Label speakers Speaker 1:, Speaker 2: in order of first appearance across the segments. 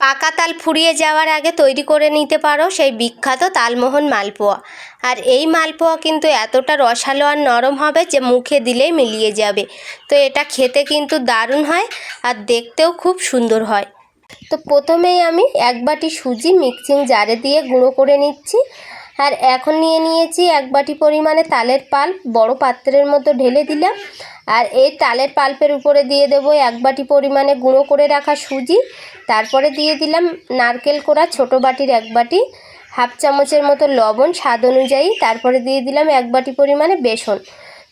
Speaker 1: পাকা তাল ফুরিয়ে যাওয়ার আগে তৈরি করে নিতে পারো সেই বিখ্যাত তালমোহন মালপোয়া। আর এই মালপোয়া কিন্তু এতটা রসালো আর নরম হবে যে মুখে দিলেই মিলিয়ে যাবে। তো এটা খেতে কিন্তু দারুণ হয় আর দেখতেও খুব সুন্দর হয়। তো প্রথমেই আমি এক বাটি সুজি মিক্সিং জারে দিয়ে গুঁড়ো করে নিচ্ছি। আর এখন নিয়ে নিয়েছি এক বাটি পরিমাণে তালের পাল্প, বড় পাত্রের মতো ঢেলে দিলাম। আর এই তালের পাল্পের উপরে দিয়ে দেব এক বাটি পরিমাণে গুঁড়ো করে রাখা সুজি। তারপরে দিয়ে দিলাম নারকেল কোড়া ছোটো বাটির এক বাটি, হাফ চামচের মতো লবণ স্বাদ অনুযায়ী। তারপরে দিয়ে দিলাম এক বাটি পরিমাণে বেসন।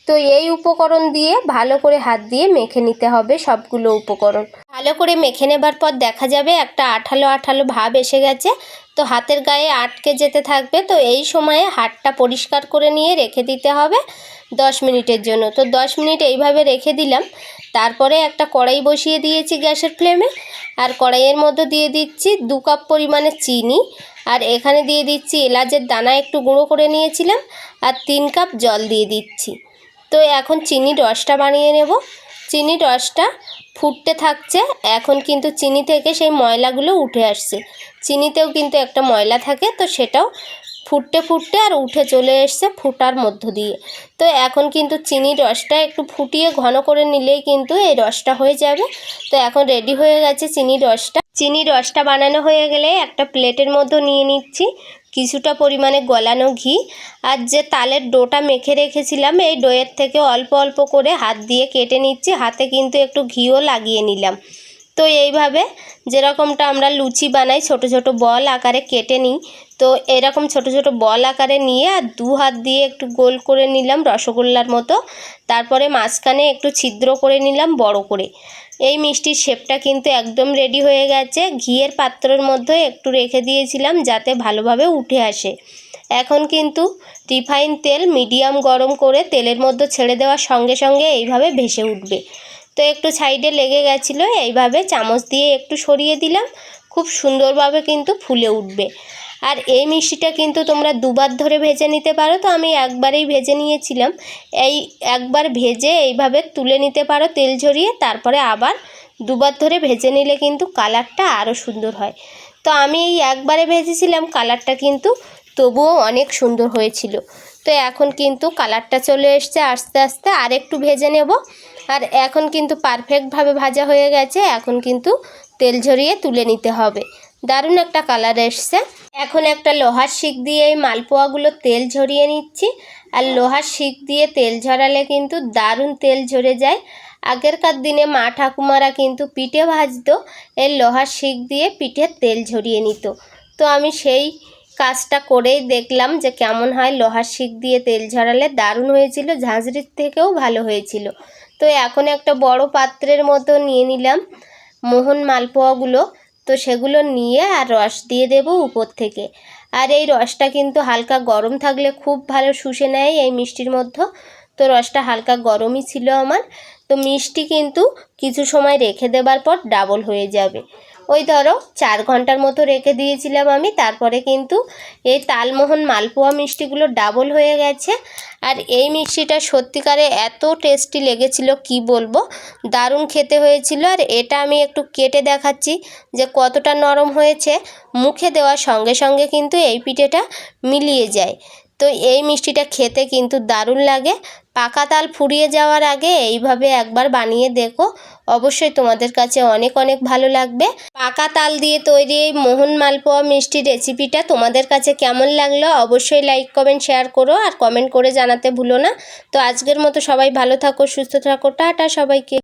Speaker 1: তো এই উপকরণ দিয়ে ভালো করে হাত দিয়ে মেখে নিতে হবে সবগুলো উপকরণ। ভালো করে মেখে নেবার পর দেখা যাবে একটা আঠালো আঠালো ভাব এসে গেছে। তো হাতের গায়ে আটকে যেতে থাকবে। তো এই সময়ে হাতটা পরিষ্কার করে নিয়ে রেখে দিতে হবে দশ মিনিটের জন্য। তো দশ মিনিট এইভাবে রেখে দিলাম। তারপরে একটা কড়াই বসিয়ে দিয়েছি গ্যাসের ফ্লেমে। আর কড়াইয়ের মধ্যে দিয়ে দিচ্ছি দু কাপ পরিমাণে চিনি। আর এখানে দিয়ে দিচ্ছি এলাচের দানা একটু গুঁড়ো করে নিয়েছিলাম। আর তিন কাপ জল দিয়ে দিচ্ছি। তো এখন চিনি রসটা বানিয়ে নেব। চিনি রসটা ফুটতে থাকছে, এখন কিন্তু চিনি থেকে সেই ময়লাগুলো উঠে আসছে। চিনিতেও কিন্তু একটা ময়লা থাকে, তো সেটাও ফুটতে ফুটতে আর উঠে চলে এসছে ফুটার মধ্য দিয়ে। তো এখন কিন্তু চিনির রসটা একটু ফুটিয়ে ঘন করে নিলেই কিন্তু এই রসটা হয়ে যাবে। তো এখন রেডি হয়ে গেছে চিনির রসটা। চিনির রসটা বানানো হয়ে গেলে একটা প্লেটের মধ্যে নিয়ে নিচ্ছি। কিছুটা পরিমাণে গলানো ঘি আর যে তালের ডোটা মেখে রেখেছিলাম, এই ডোয়ের থেকে অল্প অল্প করে হাত দিয়ে কেটে নিচ্ছি, হাতে কিন্তু একটু ঘিও লাগিয়ে নিলাম। তো এইভাবে যেরকমটা আমরা লুচি বানাই, ছোট ছোট বল আকারে কেটে নিই। তো এরকম ছোট ছোট বল আকারে নিয়ে আর দু হাত দিয়ে একটু গোল করে নিলাম রসগোল্লার মতো। তারপরে মাঝখানে একটু ছিদ্র করে নিলাম বড় করে। এই মিষ্টির শেপটা কিন্তু একদম রেডি হয়ে গেছে। ঘিয়ের পাত্রর মধ্যে একটু রেখে দিয়েছিলাম যাতে ভালোভাবে উঠে আসে। এখন কিন্তু রিফাইন তেল মিডিয়াম গরম করে তেলের মধ্যে ছেড়ে দেওয়ার সঙ্গে সঙ্গে এইভাবে ভেসে উঠবে। তো একটু সাইডে লেগে গেছিল, এইভাবে চামচ দিয়ে একটু সরিয়ে দিলাম। খুব সুন্দরভাবে কিন্তু ফুলে উঠবে। আর এই মিষ্টিটা কিন্তু তোমরা দুবার ধরে ভেজে নিতে পারো। তো আমি একবারেই ভেজে নিয়েছিলাম। এই একবার ভেজে এইভাবে তুলে নিতে পারো তেল ঝরিয়ে, তারপরে আবার দুবার ধরে ভেজে নিলে কিন্তু কালারটা আরও সুন্দর হয়। তো আমি এই একবারে ভেজেছিলাম, কালারটা কিন্তু তবুও অনেক সুন্দর হয়েছিল। তো এখন কিন্তু কালারটা চলে এসছে আস্তে আস্তে আর একটু ভেজে নেব। আর এখন কিন্তু পারফেক্টভাবে ভাজা হয়ে গেছে। এখন কিন্তু তেল ঝরিয়ে তুলে নিতে হবে। দারুণ একটা কালার এসছে। এখন একটা লোহার শিক দিয়ে এই মালপোয়াগুলো তেল ঝরিয়ে নিচ্ছি। আর লোহার শিক দিয়ে তেল ঝরালে কিন্তু দারুণ তেল ঝরে যায়। আগেরকার দিনে মা ঠাকুমারা কিন্তু পিঠে ভাজতো, এই লোহার শিক দিয়ে পিঠের তেল ঝরিয়ে নিত। তো আমি সেই কাজটা করেই দেখলাম যে কেমন হয় লোহার শিক দিয়ে তেল ঝরালে দারুণ হয়েছিল, ঝাঁঝরির থেকেও ভালো হয়েছিল। তো এখন একটা বড় পাত্রের মতো নিয়ে নিলাম। মোহন মালপোয়াগুলো, তো সেগুলো নিয়ে আর রস দিয়ে দেবো উপর থেকে। আর এই রসটা কিন্তু হালকা গরম থাকলে খুব ভালো শুষে নেয় এই মিষ্টির মধ্যে। তো রসটা হালকা গরমই ছিল আমার। তো মিষ্টি কিন্তু কিছু সময় রেখে দেবার পর ডাবল হয়ে যাবে। ওই ধরো চার ঘণ্টার মতো রেখে দিয়েছিলাম আমি, তারপরে কিন্তু এই তালমোহন মালপোয়া মিষ্টিগুলো ডাবল হয়ে গেছে। আর এই মিষ্টিটা সত্যিকারে এত টেস্টি লেগেছিল, কি বলব? দারুণ খেতে হয়েছিল। আর এটা আমি একটু কেটে দেখাচ্ছি যে কতটা নরম হয়েছে। মুখে দেওয়ার সঙ্গে সঙ্গে কিন্তু এই পিঠেটা মিলিয়ে যায়। তো এই মিষ্টিটা খেতে কিন্তু দারুণ লাগে। পাকা তাল ফুরিয়ে যাওয়ার আগে এইভাবে একবার বানিয়ে দেখো। অবশ্যই তোমাদের কাছে অনেক অনেক ভালো লাগবে। পাকা তাল দিয়ে তৈরি এই মোহন মালপোয়া মিষ্টি রেসিপিটা তোমাদের কাছে কেমন লাগল অবশ্যই লাইক, কমেন্ট, শেয়ার করো আর কমেন্ট করে জানাতে ভুলো না। তো আজকের মতো সবাই ভালো থাকো, সুস্থ থাকো, টাটা সবাইকে।